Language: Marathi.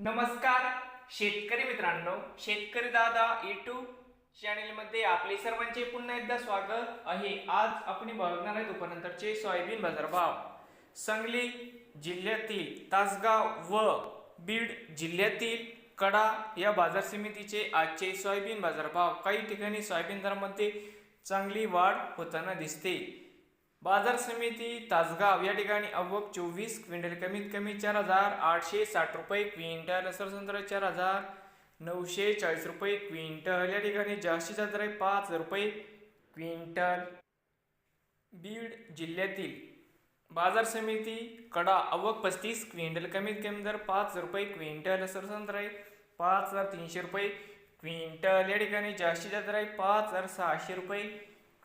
नमस्कार शेतकरी मित्रांनो शेतकरी दादा युट्यूब चॅनेलमध्ये आपले सर्वांचे पुन्हा एकदा स्वागत आहे. आज आपण बघणार आहे दुपारनंतरचे सोयाबीन बाजारभाव. सांगली जिल्ह्यातील तासगाव व बीड जिल्ह्यातील कडा या बाजार समितीचे आजचे सोयाबीन बाजारभाव. काही ठिकाणी सोयाबीन दरामध्ये चांगली वाढ होताना दिसते. बाजार समिती तासगाव या ठिकाणी अवक चोवीस क्विंटल कमीत कमी चार हजार आठशे साठ रुपये क्विंटल सरसंत्र चार हजार नऊशे चाळीस रुपये क्विंटल या ठिकाणी जास्तीत जास्त आहे पाच रुपये क्विंटल. बीड जिल्ह्यातील बाजार समिती कडा अवक पस्तीस क्विंटल कमीत कमी दर पाच रुपये क्विंटल सरसंत्र आहे पाच हजार तीनशे रुपये क्विंटल या ठिकाणी जास्तीत जास्त आहे पाच हजार सहाशे रुपये